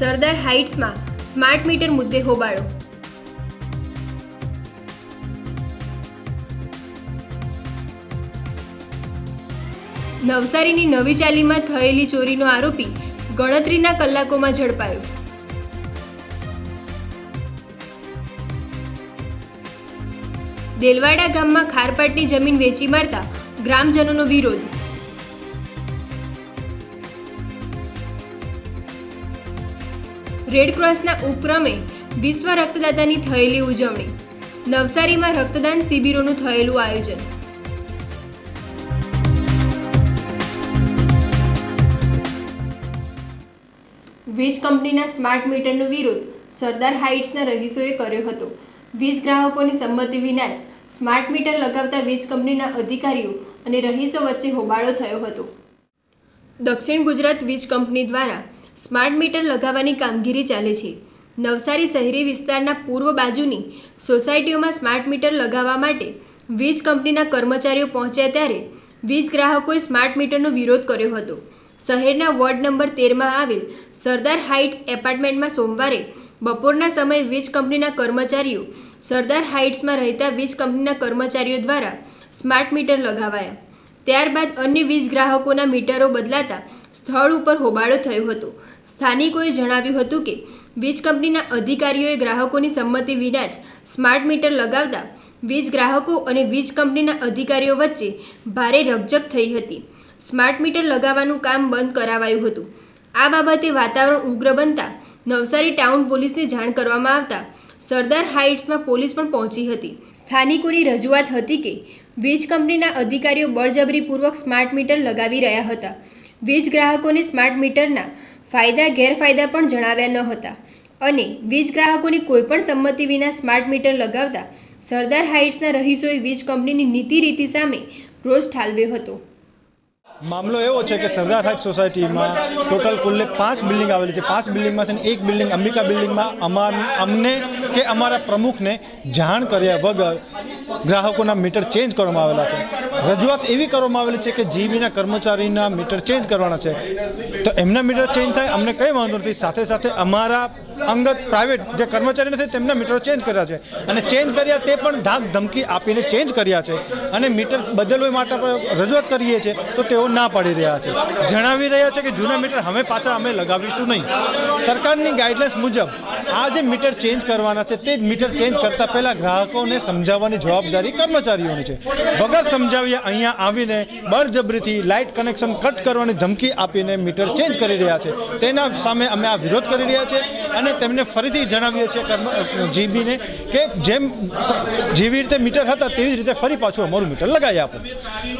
સરદાર હાઇટ્સમાં smart meter મુદ્દે હોબાળો. નવસારીની નવી ચાલીમાં થયેલી ચોરીનો આરોપી ગણતરીના કલાકોમાં ઝડપાયો. દેલવાડા ગામમાં ખારપાટની જમીન વેચી મારતા ગ્રામજનોનો વિરોધ. રેડક્રોસના ઉપક્રમે વિશ્વ રક્તદાતાની થયેલી ઉજવણી. નવસારીમાં રક્તદાન શિબિરોનું થયેલું આયોજન. વીજ કંપનીના સ્માર્ટ મીટરનો વિરોધ સરદાર હાઇટ્સના રહીશોએ કર્યો હતો. વીજ ગ્રાહકોની સંમતિ વિના જ સ્માર્ટ મીટર લગાવતા વીજ કંપનીના અધિકારીઓ અને રહીશો વચ્ચે હોબાળો થયો હતો. દક્ષિણ ગુજરાત વીજ કંપની દ્વારા સ્માર્ટ મીટર લગાવવાની કામગીરી ચાલે છે. નવસારી શહેરી વિસ્તારના પૂર્વ બાજુની સોસાયટીઓમાં સ્માર્ટ મીટર લગાવવા માટે વીજ કંપનીના કર્મચારીઓ પહોંચ્યા ત્યારે વીજ ગ્રાહકોએ સ્માર્ટ મીટરનો વિરોધ કર્યો હતો. શહેરના વોર્ડ નંબર તેરમાં આવેલ સરદાર હાઇટ્સ એપાર્ટમેન્ટમાં સોમવારે બપોરના સમયે વીજ કંપનીના કર્મચારીઓ સરદાર હાઇટ્સમાં રહેતા વીજ કંપનીના કર્મચારીઓ દ્વારા સ્માર્ટ મીટર લગાવાયા. ત્યારબાદ અન્ય વીજ ગ્રાહકોના મીટરો બદલાતા સ્થળ ઉપર હોબાળો થયો હતો. સ્થાનિકોએ જણાવ્યું હતું કે, વીજ કંપનીના અધિકારીઓએ ગ્રાહકોની સંમતિ વિના જ સ્માર્ટ મીટર લગાવતા વીજ ગ્રાહકો અને વીજ કંપનીના અધિકારીઓ વચ્ચે ભારે રકઝક થઈ હતી. સ્માર્ટ મીટર લગાવવાનું કામ બંધ કરાવાયું હતું. આ બાબતે વાતાવરણ ઉગ્ર બનતા નવસારી ટાઉન પોલીસને જાણ કરવામાં આવતા સરદાર હાઇટ્સમાં પોલીસ પણ પહોંચી હતી. સ્થાનિકોની રજૂઆત હતી કે, વીજ કંપનીના અધિકારીઓ બળજબરીપૂર્વક સ્માર્ટ મીટર લગાવી રહ્યા હતા. વીજ ગ્રાહકોને સ્માર્ટ મીટરના ફાયદા, ગેરફાયદા પણ જણાવ્યા ન હતા અને વીજ ગ્રાહકોની કોઈપણ સંમતિ વિના સ્માર્ટ મીટર લગાવતા સરદાર હાઇટ્સના રહીશોએ વીજ કંપનીની નીતિ રીતિ સામે રોષ ઠાલવ્યો હતો. મામલો એવો છે કે સરદાર હાઇટ સોસાયટીમાં ટોટલ કુલ્લે પાંચ બિલ્ડિંગ આવેલી છે. પાંચ બિલ્ડિંગમાંથી એક બિલ્ડિંગ અંબિકા બિલ્ડિંગમાં અમાર અમને કે અમારા પ્રમુખને જાણ કર્યા વગર ગ્રાહકોના મીટર ચેન્જ કરવામાં આવેલા છે. રજૂઆત એવી કરવામાં આવેલી છે કે જીબીના કર્મચારીના મીટર ચેન્જ કરવાના છે. તો એમના મીટર ચેન્જ થાય અમને કંઈ વાંધો નથી. સાથે સાથે અમારા અંગત પ્રાઇવેટ જે કર્મચારી નથી, તેમના મીટર ચેન્જ કર્યા છે. અને ચેન્જ કર્યા તે પણ ધાક ધમકી આપીને ચેન્જ કર્યા છે. અને મીટર બદલવા માટે રજૂઆત કરીએ છીએ, તો તેઓ ના પાડી રહ્યા છે. જણાવી રહ્યા છે કે જૂના મીટર હવે પાછા અમે લગાવીશું નહીં. સરકારની ગાઈડલાઇન્સ મુજબ, આ જે મીટર ચેન્જ કરવાના છે, તે જ મીટર ચેન્જ કરતાં પહેલાં ગ્રાહકોને સમજાવવાની જવાબદારી કર્મચારીઓની છે. વગર સમજાવ્યા અહીંયા આવીને બળજબરીથી લાઇટ કનેક્શન કટ કરવાની ધમકી આપીને મીટર ચેન્જ કરી રહ્યા છે. તેના સામે અમે આ વિરોધ કરી રહ્યા છીએ. અને તેમને ફરીથી જણાવીએ છીએ કર્મ જીબીને કે જેમ જેવી રીતે મીટર હતા તેવી રીતે ફરી પાછું અમારું મીટર લગાવી આપો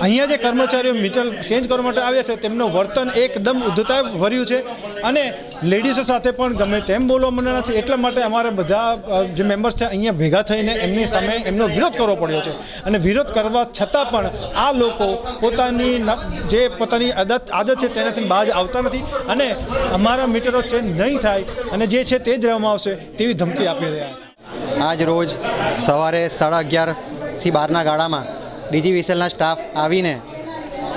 અહીંયા જે કર્મચારીઓ મીટર ચેન્જ કરવા માટે આવ્યા છે, તેમનું વર્તન એકદમ ઉદ્ધતા ભર્યું છે અને લેડીઝો સાથે પણ ગમે તેમ બોલવા માંડ્યા છે એટલા માટે અમારે બધા જે મેમ્બર્સ છે અહીંયા ભેગા થઈને એમની સામે એમનો વિરોધ કરવો પડ્યો છે. અને વિરોધ કરવા છતાં પણ આ લોકો પોતાની જે પોતાની આદત આદત છે તેનાથી બહાર આવતા નથી અને અમારા મીટરો ચેન્જ નહીં થાય. અને જે છે તે જ રહેવામાં આવશે તેવી ધમકી આપી રહ્યા છે. આજ રોજ સવારે સાડા અગિયારથી બારના ગાળામાં ડીજી વિસેલના સ્ટાફ આવીને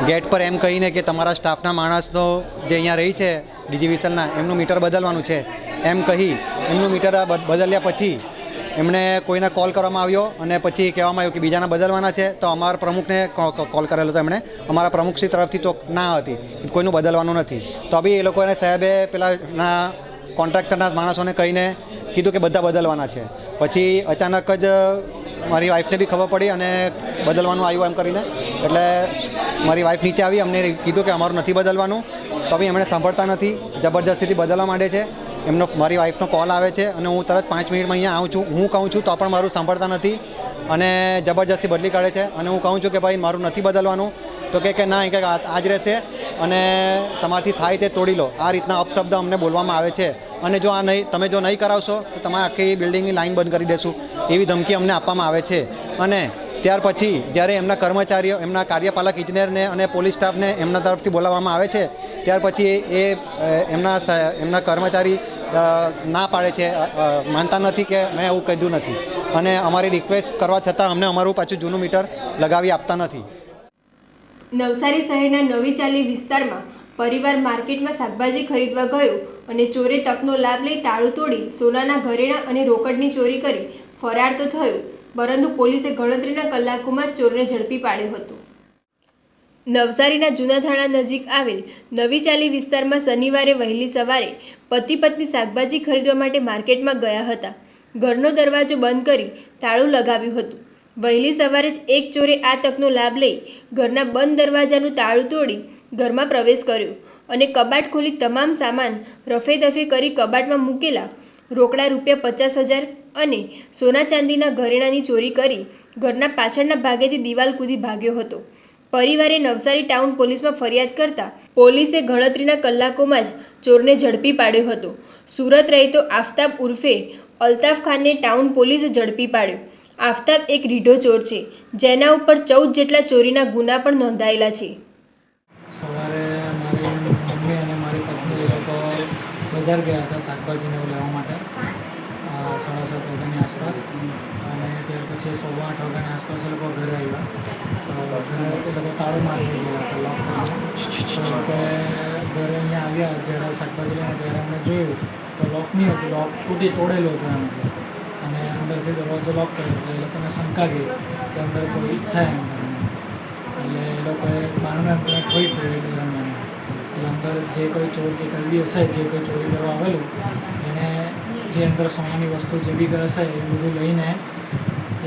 ગેટ પર એમ કહીને કે તમારા સ્ટાફના માણસનો જે અહીંયા રહી છે ડીજી ડીજીવીસીએલના એમનું મીટર બદલવાનું છે, એમ કહી એમનું મીટર બદલ્યા પછી એમણે કોઈને કોલ કરવામાં આવ્યો અને પછી કહેવામાં આવ્યું કે બીજાના બદલવાના છે, તો અમારા પ્રમુખને કોલ કરેલો હતો એમણે. અમારા પ્રમુખશ્રી તરફથી તો ના હતી, કોઈનું બદલવાનું નથી. તો બી એ લોકોને સાહેબે પેલાના કોન્ટ્રાક્ટરના માણસોને કહીને કીધું કે બધા બદલવાના છે. પછી અચાનક જ મારી વાઈફને બી ખબર પડી અને બદલવાનું આવ્યું એમ કરીને. એટલે મારી વાઈફ નીચે આવી, અમને કીધું કે અમારું નથી બદલવાનું. તો બી એમણે સાંભળતા નથી. જબરજસ્તીથી બદલવા માંડે છે. એમનો, મારી વાઈફનો કોલ આવે છે અને હું તરત પાંચ મિનિટમાં અહીંયા આવું છું. હું કહું છું તો પણ મારું સાંભળતા નથી અને જબરજસ્તી બદલી કાઢે છે. અને હું કહું છું કે ભાઈ, મારું નથી બદલવાનું. તો કે ના કે આ જ રહેશે. અને તમારાથી થાય તે તોડી લો. આ રીતના અપશબ્દ અમને બોલવામાં આવે છે. અને જો આ નહીં, તમે જો નહીં કરાવશો, તો તમારે આખી બિલ્ડિંગની લાઈન બંધ કરી દેશું. એવી ધમકી અમને આપવામાં આવે છે. અને ત્યાર પછી જ્યારે એમના કર્મચારીઓ, એમના કાર્યપાલક ઇજનેરને અને પોલીસ સ્ટાફને એમના તરફથી બોલાવવામાં આવે છે, ત્યાર પછી એ એમના એમના કર્મચારી ના પાડે છે. માનતા નથી કે મેં એવું કીધું નથી. અને અમારી રિક્વેસ્ટ કરવા છતાં અમને અમારું પાછું જૂનું મીટર લગાવી આપતા નથી. નવસારી શહેરના નવી ચાલી વિસ્તારમાં પરિવાર માર્કેટમાં શાકભાજી ખરીદવા ગયો અને ચોરે તકનો લાભ લઈ તાળું તોડી સોનાના ઘરેણાં અને રોકડની ચોરી કરી ફરાર તો થયો, પરંતુ પોલીસે ગણતરીના કલાકોમાં ચોરને ઝડપી પાડ્યો હતો. નવસારીના જૂના થાણા નજીક આવેલ નવી ચાલી વિસ્તારમાં શનિવારે વહેલી સવારે પતિ પત્ની શાકભાજી ખરીદવા માટે માર્કેટમાં ગયા હતા. ઘરનો દરવાજો બંધ કરી તાળું લગાવ્યું હતું. વહેલી સવારે જ એક ચોરે આ તકનો લાભ લઈ ઘરના બંધ દરવાજાનું તાળું તોડી ઘરમાં પ્રવેશ કર્યો અને કબાટ ખોલી તમામ સામાન રફે દફે કરી કબાટમાં મૂકેલા રોકડા રૂપિયા પચાસ હજાર અને સોના ચાંદીના ઘરેણાની ચોરી કરી ઘરના પાછળના ભાગેથી દિવાલ કૂદી ભાગ્યો હતો. પરિવારે નવસારી ટાઉન પોલીસમાં ફરિયાદ કરતા પોલીસે ગણતરીના કલાકોમાં જ ચોરને ઝડપી પાડ્યો હતો. સુરત રહેતો આફતાબ ઉર્ફે અલ્તાફ ખાનને ટાઉન પોલીસે ઝડપી પાડ્યો. આફતાબ એક રીઢો ચોર છે, જેના ઉપર ચૌદ જેટલા ચોરીના ગુના પણ નોંધાયેલા છે. સવારે મારી મમ્મી અને મારી પત્ની એ લોકો બજાર ગયા હતા શાકભાજીને એવું લેવા માટે. સાડા સાત વાગ્યાની આસપાસ. અને ત્યાર પછી સવા આઠ વાગ્યાની આસપાસ એ લોકો ઘરે આવ્યા. ઘરે એ લોકો તાળું મારી ગયા હતા લોક ઘરે અહીંયા આવ્યા, જ્યારે શાકભાજી લઈને ત્યારે અમને જોયું, તો લોક નહીં હતું લોક તૂટી તોડેલું હતું એમ. અંદરથી દરવાજો લોક કર્યો એટલે એ લોકોને શંકા ગઈ કે અંદર કોઈ ઈચ્છા એમ એટલે એ લોકોએ બારણે આપણે ખોઈ પડી દરમિયાન એટલે અંદર જે કોઈ ચોર કે કરવી હશે, જે કોઈ ચોરી કરવા આવેલું, એને જે અંદર સોનાની વસ્તુ જે બી હશે એ બધું લઈને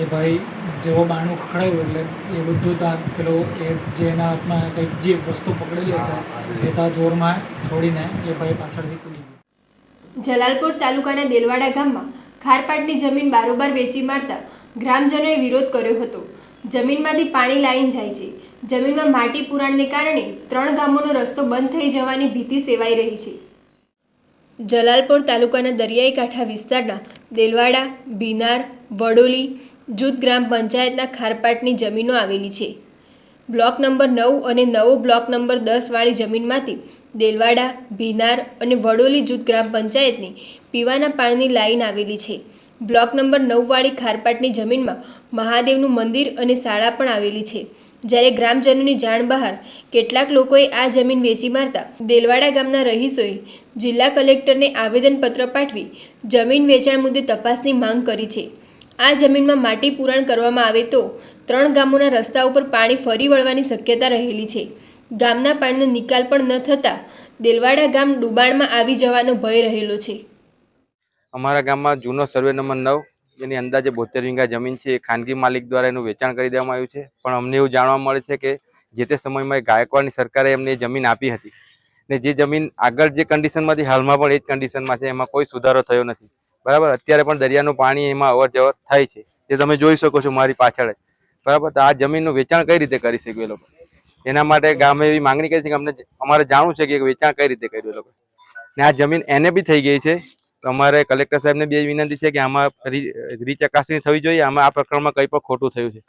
એ ભાઈ જેવો બાણું ખખડાયું એટલે એ બધું ત્યાં પેલો એ જે એના હાથમાં કંઈક જે વસ્તુ પકડેલી હશે, એ ત્યાં જોરમાં છોડીને એ ભાઈ પાછળથી કૂદી જલાલપુર તાલુકાના દેલવાડા ગામમાં ખારપાટની જમીન બારોબાર વેચી મારતા ગ્રામજનોએ વિરોધ કર્યો હતો. જમીનમાંથી પાણી લાઈન જાય છે. જમીનમાં માટી પુરાણને કારણે ત્રણ ગામોનો રસ્તો બંધ થઈ જવાની ભીતિ સેવાઈ રહી છે. જલાલપોર તાલુકાના દરિયાઈ કાંઠા વિસ્તારના દેલવાડા, બિનાર, વડોલી જૂથ ગ્રામ પંચાયતના ખારપાટની જમીનો આવેલી છે. બ્લોક નંબર નવ અને નવો બ્લોક નંબર દસવાળી જમીનમાંથી દેલવાડા, ભીનાર અને વડોલી જૂથ ગ્રામ પંચાયતની પીવાના પાણીની લાઈન આવેલી છે. બ્લોક નંબર નવવાળી ખારપાટની જમીનમાં મહાદેવનું મંદિર અને શાળા પણ આવેલી છે. જ્યારે ગ્રામજનોની જાણ બહાર કેટલાક લોકોએ આ જમીન વેચી મારતા દેલવાડા ગામના રહીશોએ જિલ્લા કલેક્ટરને આવેદનપત્ર પાઠવી જમીન વેચાણ મુદ્દે તપાસની માંગ કરી છે. આ જમીનમાં માટી પુરાણ કરવામાં આવે તો ત્રણ ગામોના રસ્તા ઉપર પાણી ફરી વળવાની શક્યતા રહેલી છે. ગામના પાણીનો નિકાલ પણ ન થતાં દેલવાડા ગામ ડુબાણમાં આવી જવાનો ભય રહેલો છે. અમારા ગામમાં જૂનો સર્વે નંબર નવ, જેની અંદાજે બોતેર વીંગા જમીન છે, એ ખાનગી માલિક દ્વારા એનું વેચાણ કરી દેવામાં આવ્યું છે. પણ અમને એવું જાણવા મળે છે કે જે તે સમયમાં ગાયકવાડની સરકારે એમને એ જમીન આપી હતી. ને જે જમીન આગળ જે કન્ડિશનમાં હાલમાં પણ એ જ કન્ડિશનમાં છે, એમાં કોઈ સુધારો થયો નથી. બરાબર? અત્યારે પણ દરિયાનું પાણી એમાં અવર જવર થાય છે. જે તમે જોઈ શકો છો મારી પાછળ બરાબર? તો આ જમીનનું વેચાણ કઈ રીતે કરી શક્યું એ લોકો? એના માટે ગામે એવી માંગણી કરી છે કે અમને અમારે જાણવું છે કે વેચાણ કઈ રીતે કર્યું એ લોકો ને આ જમીન એને બી થઈ ગઈ છે. તો અમારે કલેક્ટર સાહેબને બી વિનંતી છે કે આમાં રી- રીચકાસણી થવી જોઈએ. આમાં આ પ્રકરણમાં કંઈ પણ ખોટું થયું છે.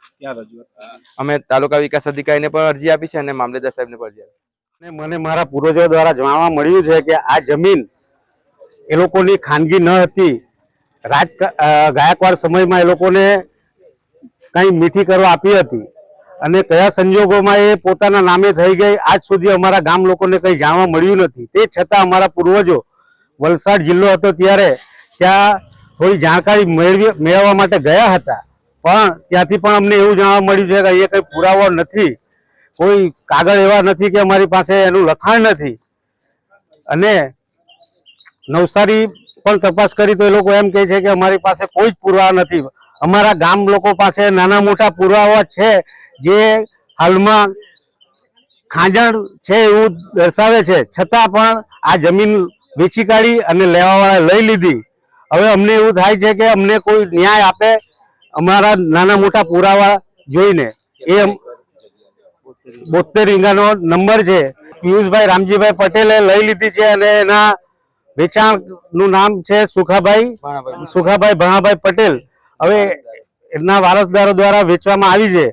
અમે તાલુકા વિકાસ અધિકારીને પણ અરજી આપી છે અને મામલેદાર સાહેબને પણ અરજી આપી અને મને મારા પૂર્વજો દ્વારા જાણવા મળ્યું છે કે આ જમીન એ લોકોની ખાનગી ન હતી. રાજ ગાયકવાડ સમયમાં એ લોકોને કંઈ મીઠી કરવા આપી હતી. અને કયા સંજોગોમાં એ પોતાના નામે થઈ ગઈ, આજ સુધી અમારા ગામ લોકોને કંઈ જાણવા મળ્યું નથી. તે છતાં અમારા પૂર્વજો વલસાડ જિલ્લો હતો ત્યારે ત્યાં થોડી જાણકારી મેળવી, મેળવવા માટે ગયા હતા. પણ ત્યાંથી પણ અમને એવું જાણવા મળ્યું છે કે અહીંયા કંઈ પુરાવો નથી, કોઈ કાગળ એવા નથી કે અમારી પાસે એનું લખાણ નથી. અને નવસારી પણ તપાસ કરી તો એ લોકો એમ કહે છે કે અમારી પાસે કોઈ જ પુરાવા નથી. અમારા ગામ લોકો પાસે નાના મોટા પુરાવા છે જે હાલમાં ખાંજણ છે એવું દર્શાવે છે. છતાં પણ આ જમીન વેચી કાઢી અને લેવાવાળા લઈ લીધી. હવે અમને એવું થાય છે કે અમને કોઈ ન્યાય આપે અમારા નાના મોટા પુરાવા જોઈને. એ બોતેર વીઘાનો નંબર છે. પિયુષભાઈ રામજીભાઈ પટેલે લઈ લીધી છે અને એના વેચાણનું નામ છે સુખાભાઈ સુખાભાઈ ભણાભાઈ પટેલ. હવે એના વારસદારો દ્વારા વેચવામાં આવી છે.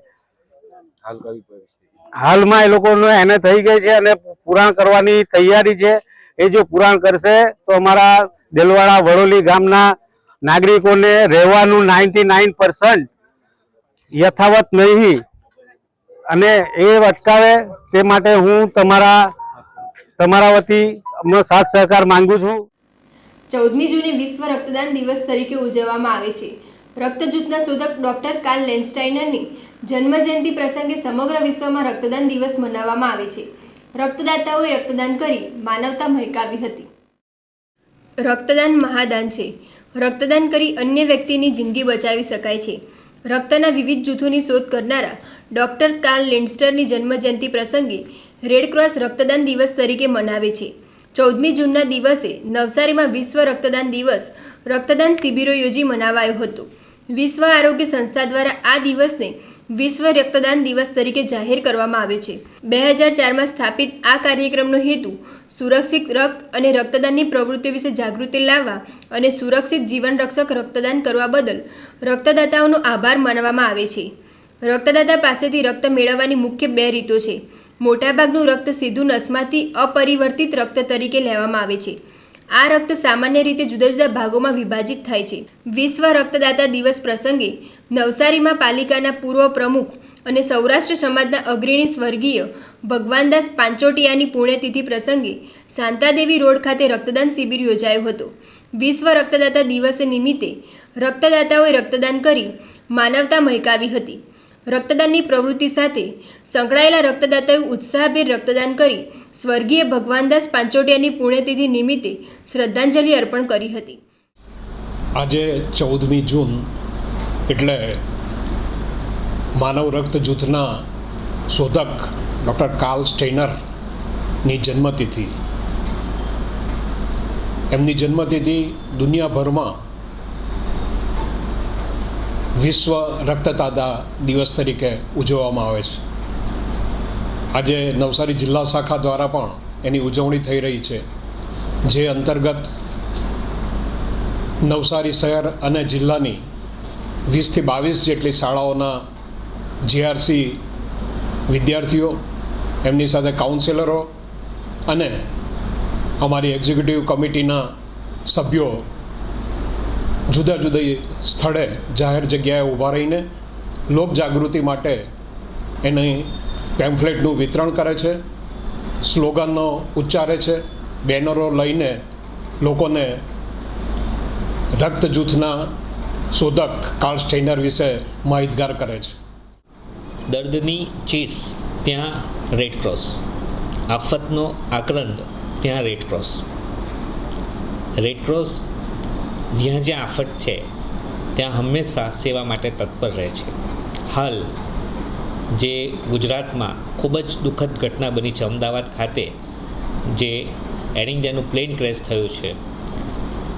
હાલમાં એ લોકોને એને થઈ ગઈ છે અને પુરાણ કરવાની તૈયારી છે. એ જો પુરાણ કરશે તો અમારા દેલવાડા વડોલી ગામના નાગરિકોને રહેવાનું નાઇન્ટી નાઇન યથાવત નહીં અને એ અટકાવે તે માટે હું તમારા તમારા વતી સાથ સહકાર માંગુ છું. ચૌદમી જૂને વિશ્વ રક્તદાન દિવસ તરીકે ઉજવવામાં આવે છે. રક્ત જૂથના શોધક ડોક્ટર કાર્લ લેન્ડસ્ટાઇનરની જન્મજયંતિ પ્રસંગે સમગ્ર વિશ્વમાં રક્તદાન દિવસ મનાવવામાં આવે છે. રક્તદાતાઓએ રક્તદાન કરી માનવતા મહેકાવી હતી. રક્તદાન મહાદાન છે. રક્તદાન કરી અન્ય વ્યક્તિની જિંદગી બચાવી શકાય છે. રક્તના વિવિધ જૂથોની શોધ કરનારા ડૉક્ટર કાર્લ લેન્ડસ્ટરની જન્મજયંતિ પ્રસંગે રેડક્રોસ રક્તદાન દિવસ તરીકે મનાવે છે. ચૌદમી જૂનના દિવસે નવસારીમાં વિશ્વ રક્તદાન દિવસ રક્તદાન શિબિરો યોજી મનાવાયો હતો. વિશ્વ આરોગ્ય સંસ્થા દ્વારા આ દિવસને વિશ્વ રક્તદાન દિવસ તરીકે જાહેર કરવામાં આવે છે. બે હજાર ચારમાં સ્થાપિત આ કાર્યક્રમનો હેતુ સુરક્ષિત રક્ત અને રક્તદાનની પ્રવૃત્તિઓ વિશે જાગૃતિ લાવવા અને સુરક્ષિત જીવનરક્ષક રક્તદાન કરવા બદલ રક્તદાતાઓનો આભાર માનવામાં આવે છે. રક્તદાતા પાસેથી રક્ત મેળવવાની મુખ્ય બે રીતો છે. મોટાભાગનું રક્ત સીધું નસમાંથી અપરિવર્તિત રક્ત તરીકે લેવામાં આવે છે. આ રક્ત સામાન્ય રીતે જુદા જુદા ભાગોમાં વિભાજિત થાય છે. વિશ્વ રક્તદાતા દિવસ પ્રસંગે નવસારીમાં પાલિકાના પૂર્વ પ્રમુખ અને સૌરાષ્ટ્ર સમાજના અગ્રણી સ્વર્ગીય ભગવાનદાસ પાંચોટિયાની પુણ્યતિથિ પ્રસંગે શાંતાદેવી રોડ ખાતે રક્તદાન શિબિર યોજાયો હતો. વિશ્વ રક્તદાતા દિવસ નિમિત્તે રક્તદાતાઓએ રક્તદાન કરી માનવતા મહેકાવી હતી. રક્તદાનની પ્રવૃત્તિ સાથે સંકળાયેલા રક્તદાતાએ ઉત્સાહભેર રક્તદાન કરી સ્વર્ગીય ભગવાનદાસ પાંચોટિયાની પુણ્યતિથિ નિમિત્તે શ્રદ્ધાંજલિ અર્પણ કરી હતી. આજે ચૌદમી જૂન એટલે માનવ રક્ત જૂથના શોધક ડૉક્ટર કાર્લ સ્ટેનરની જન્મતિથિ. એમની જન્મતિથિ દુનિયાભરમાં વિશ્વ રક્તદાતા દિવસ તરીકે ઉજવવામાં આવે છે. આજે નવસારી જિલ્લા શાખા દ્વારા પણ એની ઉજવણી થઈ રહી છે. જે અંતર્ગત નવસારી શહેર અને જિલ્લાની વીસથી બાવીસ જેટલી શાળાઓના જીઆરસી વિદ્યાર્થીઓ, એમની સાથે કાઉન્સિલરો અને અમારી એક્ઝિક્યુટિવ કમિટીના સભ્યો જુદા જુદા સ્થળે જાહેર જગ્યાએ ઊભા રહીને લોકજાગૃતિ માટે એની પેમ્ફલેટનું વિતરણ કરે છે, સ્લોગનનો ઉચ્ચારે છે, બેનરો લઈને લોકોને રક્ત જૂથના શોધક કાર્લ સ્ટેનર વિશે માહિતગાર કરે છે. દર્દની ચીસ, ત્યાં રેડક્રોસ આફતનો આક્રંદ, ત્યાં રેડક્રોસ રેડક્રોસ જ્યાં જ્યાં આફત છે, ત્યાં હંમેશા સેવા માટે તત્પર રહે છે. હાલ, જે ગુજરાતમાં ખૂબ જ દુઃખદ ઘટના બની છે, અમદાવાદ ખાતે, જે એર ઇન્ડિયાનું પ્લેન ક્રેશ થયું છે.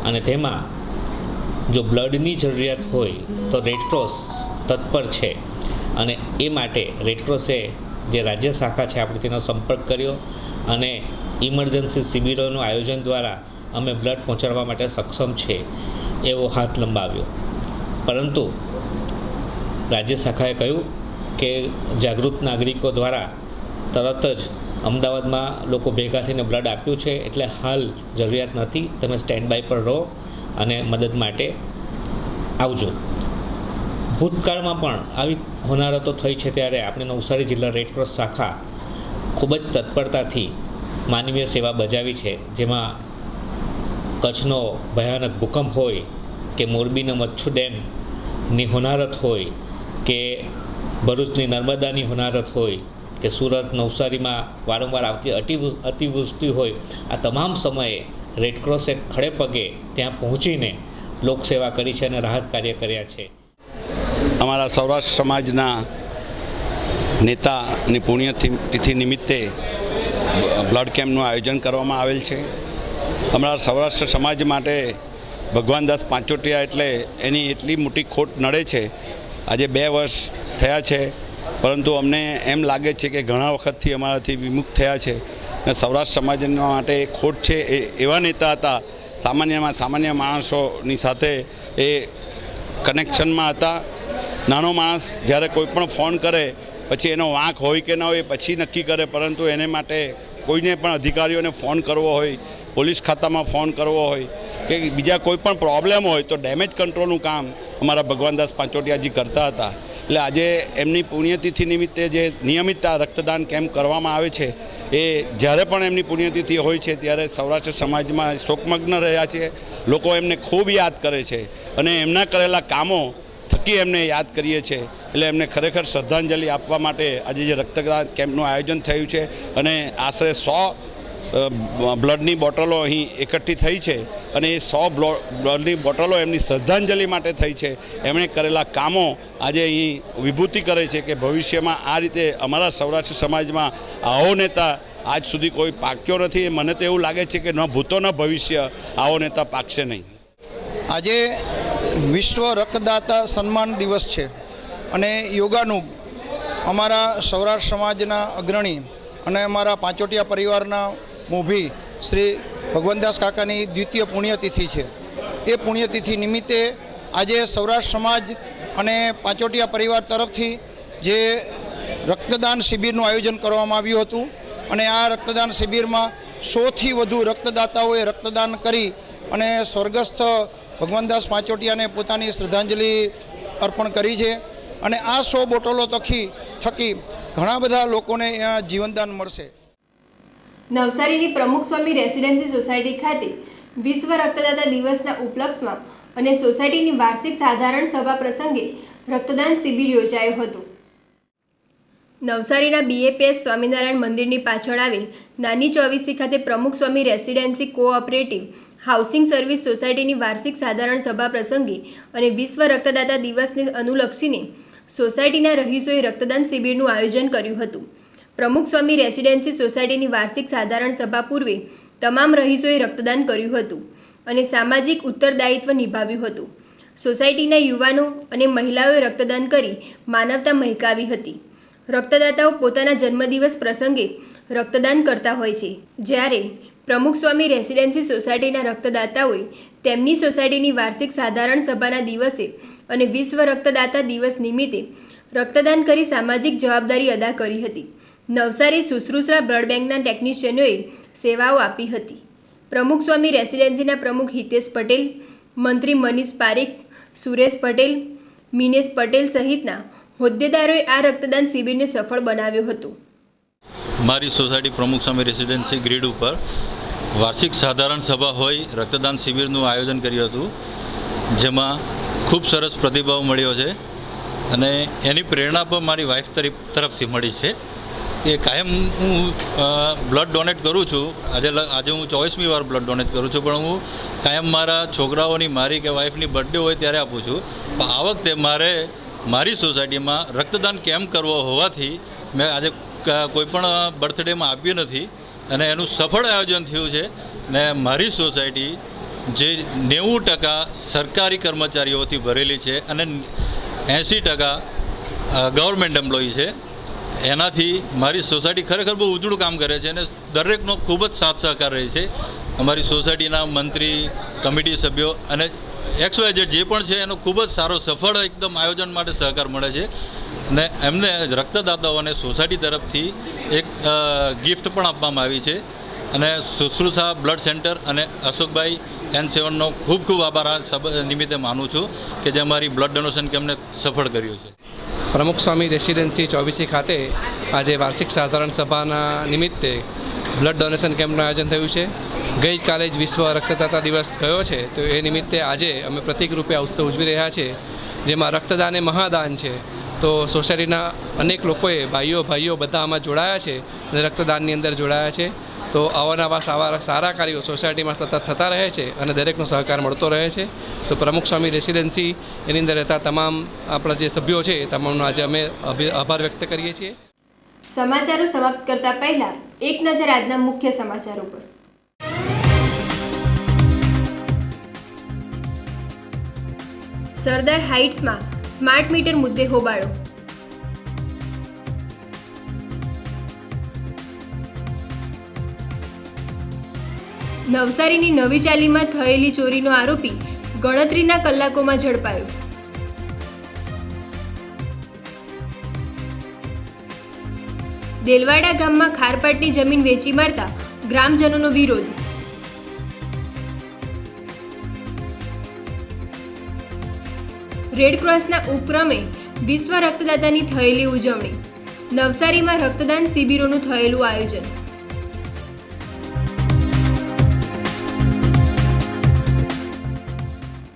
અને તેમાં, જો બ્લડની જરૂરિયાત હોય, તો રેડક્રોસ તત્પર છે. અને એ માટે રેડક્રોસે જે રાજ્ય શાખા છે, આપણે તેનો સંપર્ક કર્યો. અને ઇમરજન્સી શિબિરોનું આયોજન દ્વારા અમે બ્લડ પહોંચાડવા માટે સક્ષમ છે, એવો હાથ લંબાવ્યો. પરંતુ રાજ્ય શાખાએ કહ્યું કે જાગૃત નાગરિકો દ્વારા તરત જ અમદાવાદમાં લોકો ભેગા થઈને બ્લડ આપ્યું છે, એટલે હાલ જરૂરિયાત નથી, તમે સ્ટેન્ડ બાય પર રહો અને મદદ માટે આવજો. ભૂતકાળમાં પણ આવી હોનારતો થઈ છે ત્યારે આપણે નવસારી જિલ્લા રેડક્રોસ શાખા ખૂબ જ તત્પરતાથી માનવીય સેવા બજાવી છે, જેમાં કચ્છનો ભયાનક ભૂકંપ હોય કે મોરબીનો મચ્છુ ડેમની હોનારત હોય કે ભરૂચની નર્મદાની હોનારત હોય કે સુરત નવસારીમાં વારંવાર આવતી અતિ અતિવૃષ્ટિ હોય, આ તમામ સમયે રેડક્રોસે ખડે પગે ત્યાં પહોંચીને લોકસેવા કરી છે અને રાહત કાર્ય કર્યા છે. અમારા સૌરાષ્ટ્ર સમાજના નેતાની પુણ્યતિથિ નિમિત્તે બ્લડ કેમ્પનું આયોજન કરવામાં આવેલ છે. અમારા સૌરાષ્ટ્ર સમાજ માટે ભગવાનદાસ પાંચોટિયા એટલે એની એટલી મોટી ખોટ નડે છે. આજે બે વર્ષ થયા છે, પરંતુ અમને એમ લાગે છે કે ઘણા વખતથી અમારાથી વિમુખ થયા છે. અને સૌરાષ્ટ્ર સમાજના માટે એ ખોટ છે, એ એવા નેતા હતા, સામાન્યમાં સામાન્ય માણસોની સાથે એ કનેક્શનમાં હતા. નાનો માણસ જ્યારે કોઈ પણ ફોન કરે, પછી એનો વાંક હોય કે ન હોય પછી નક્કી કરે, પરંતુ એને માટે કોઈને પણ અધિકારીઓને ફોન કરવો હોય પોલીસ ખાતામાં ફોન કરવો હોય કે બીજા કોઈ પણ પ્રોબ્લેમ હોય તો ડેમેજ કંટ્રોલનું કામ અમારા ભગવાનદાસ પાંચોટિયાજી કરતા હતા. એટલે આજે એમની પુણ્યતિથિ નિમિત્તે જે નિયમિત રક્તદાન કેમ્પ કરવામાં આવે છે, એ જ્યારે પણ એમની પુણ્યતિથિ હોય છે ત્યારે સૌરાષ્ટ્ર સમાજમાં શોકમગ્ન રહ્યા છે. લોકો એમને ખૂબ યાદ કરે છે અને એમના કરેલા કામો થકી એમને યાદ કરીએ છીએ એટલે એમને ખરેખર શ્રદ્ધાંજલિ આપવા માટે આજે જે રક્તદાન કેમ્પનું આયોજન થયું છે અને આશરે સો બ્લડની બોટલો અહીં એકઠી થઈ છે અને એ સો બ્લડની બોટલો એમની શ્રદ્ધાંજલિ માટે થઈ છે. એમણે કરેલા કામો આજે અહીં વિભૂતિ કરે છે કે ભવિષ્યમાં આ રીતે અમારા સૌરાષ્ટ્ર સમાજમાં આવો નેતા આજ સુધી કોઈ પાક્યો નથી. મને તો એવું લાગે છે કે ન ભૂતો ન ભવિષ્ય આવો નેતા પાકશે નહીં. આજે વિશ્વ રક્તદાતા સન્માન દિવસ છે અને યોગાનું અમારા સૌરાષ્ટ્ર સમાજના અગ્રણી અને અમારા પાંચોટિયા પરિવારના મોભી શ્રી ભગવાનદાસ કાકાની દ્વિતીય પુણ્યતિથિ છે. એ પુણ્યતિથિ નિમિત્તે આજે સૌરાષ્ટ્ર સમાજ અને પાંચોટિયા પરિવાર તરફથી જે રક્તદાન શિબિરનું આયોજન કરવામાં આવ્યું હતું અને આ રક્તદાન શિબિરમાં સોથી વધુ રક્તદાતાઓએ રક્તદાન કરી અને સ્વર્ગસ્થ ભગવાનદાસ પાંચોટિયાને પોતાની શ્રદ્ધાંજલિ અર્પણ કરી છે અને આ સો બોટલો થકી થકી ઘણા બધા લોકોને જીવનદાન મળશે. નવસારીની પ્રમુખ સ્વામી રેસિડેન્સી સોસાયટી ખાતે વિશ્વ રક્તદાતા દિવસના ઉપલક્ષમાં અને સોસાયટીની વાર્ષિક સાધારણ સભા પ્રસંગે રક્તદાન શિબિર યોજાયો હતો. નવસારીના બીએપીએસ સ્વામિનારાયણ મંદિરની પાછળ આવેલ નાની ચોવીસી ખાતે Pramukh Swami residency cooperative housing service સોસાયટીની વાર્ષિક સાધારણ સભા પ્રસંગે અને વિશ્વ રક્તદાતા દિવસને અનુલક્ષીને સોસાયટીના રહીશોએ રક્તદાન શિબિરનું આયોજન કર્યું હતું. પ્રમુખ સ્વામી રેસિડેન્સી સોસાયટીની વાર્ષિક સાધારણ સભા પૂર્વે તમામ રહીશોએ રક્તદાન કર્યું હતું અને સામાજિક ઉત્તરદાયિત્વ નિભાવ્યું હતું. સોસાયટીના યુવાનો અને મહિલાઓએ રક્તદાન કરી માનવતા મહેકાવી હતી. રક્તદાતાઓ પોતાના જન્મદિવસ પ્રસંગે રક્તદાન કરતા હોય છે. જ્યારે પ્રમુખ સ્વામી રેસિડેન્સી સોસાયટીના રક્તદાતાઓએ તેમની સોસાયટીની વાર્ષિક સાધારણ સભાના દિવસે અને વિશ્વ રક્તદાતા દિવસ નિમિત્તે રક્તદાન કરી સામાજિક જવાબદારી અદા કરી હતી. નવસારી સુશ્રુષા બ્લડ બેંકના ટેકનિશિયનોએ સેવાઓ આપી હતી. પ્રમુખ સ્વામી રેસિડેન્સીના પ્રમુખ હિતેશ પટેલ, મંત્રી મનીષ પારેખ, સુરેશ પટેલ, મિનેશ પટેલ સહિતના હોદ્દેદારોએ આ રક્તદાન શિબિરને સફળ બનાવ્યો હતો. મારી સોસાયટી પ્રમુખ સ્વામી રેસિડેન્સી ગ્રીડ ઉપર વાર્ષિક સાધારણ સભા હોય, રક્તદાન શિબિરનું આયોજન કર્યું હતું, જેમાં ખૂબ સરસ પ્રતિભાવ મળ્યો છે અને એની પ્રેરણા પણ મારી વાઈફ તરફથી મળી છે. એ કાયમ હું બ્લડ ડોનેટ કરું છું. આજે આજે હું ચોવીસમી વાર બ્લડ ડોનેટ કરું છું, પણ હું કાયમ મારા છોકરાઓની, મારી કે વાઈફની બર્થડે હોય ત્યારે આપું છું. પણ આ વખતે મારે મારી સોસાયટીમાં રક્તદાન કેમ્પ કરવો હોવાથી મેં આજે કોઈપણ કોઈ પણ બર્થડેમાં આપ્યું નથી અને એનું સફળ આયોજન થયું છે ને મારી સોસાયટી જે નેવું ટકા સરકારી કર્મચારીઓથી ભરેલી છે અને એંસી ટકા ગવર્મેન્ટ એમ્પ્લોયી છે. એનાથી મારી સોસાયટી ખરેખર બહુ ઉજળું કામ કરે છે અને દરેકનો ખૂબ જ સાથ સહકાર રહે છે. અમારી સોસાયટીના મંત્રી, કમિટી સભ્યો અને એક્સ વાય જે પણ છે, એનો ખૂબ જ સારો સફળ એકદમ આયોજન માટે સહકાર મળે છે. અને એમને રક્તદાતાઓને સોસાયટી તરફથી એક ગિફ્ટ પણ આપવામાં આવી છે. અને શુશ્રુષા બ્લડ સેન્ટર અને અશોકભાઈ એન સેવનનો ખૂબ ખૂબ આભાર આ નિમિત્તે માનું છું કે જે અમારી બ્લડ ડોનેશન કેમને સફળ કર્યું છે. પ્રમુખ સ્વામી રેસિડેન્સી ચોવીસી ખાતે આજે વાર્ષિક સાધારણ સભાના નિમિત્તે બ્લડ ડોનેશન કેમ્પનું આયોજન થયું છે. ગઈકાલે જ વિશ્વ રક્તદાતા દિવસ ગયો છે, તો એ નિમિત્તે આજે અમે પ્રતિક રૂપે આ ઉત્સવ ઉજવી રહ્યા છીએ, જેમાં રક્તદાન એ મહાદાન છે. તો સોસાયટીના અનેક લોકોએ ભાઈઓ ભાઈઓ બધા આમાં જોડાયા છે અને રક્તદાનની અંદર જોડાયા છે. તો આવા સારા સારા કાર્યો સોસાયટીમાં સતત થતા રહે છે અને દરેકનો સહકાર મળતો રહે છે. તો પ્રમુખ સ્વામી રેસિડેન્સી એની અંદર રહેતા તમામ આપણા જે સભ્યો છે તમામનો આજે અમે આભાર વ્યક્ત કરીએ છીએ. સમાચારો સમાપ્ત કરતા પહેલા એક નજર આજના મુખ્ય સમાચારો પર. સરદાર હાઇટ્સમાં સ્માર્ટ મીટર મુદ્દે હોબાળો. નવસારીની નવી ચાલીમાં થયેલી ચોરીનો આરોપી ગણતરીના કલાકોમાં ઝડપાયો. દેલવાડા ગામમાં ખારપાટની જમીન વેચી મારતા ગ્રામજનોનો વિરોધ. રેડક્રોસના ઉપક્રમે વિશ્વ રક્તદાતાની થયેલી ઉજવણી. નવસારીમાં રક્તદાન શિબિરોનું થયેલું આયોજન.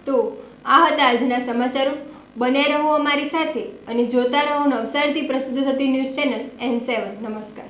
તો આ હતા આજના સમાચારો. બન્યા રહો અમારી સાથે અને જોતા રહો નવસારીથી પ્રસિદ્ધ થતી ન્યૂઝ ચેનલ એન સેવન. નમસ્કાર.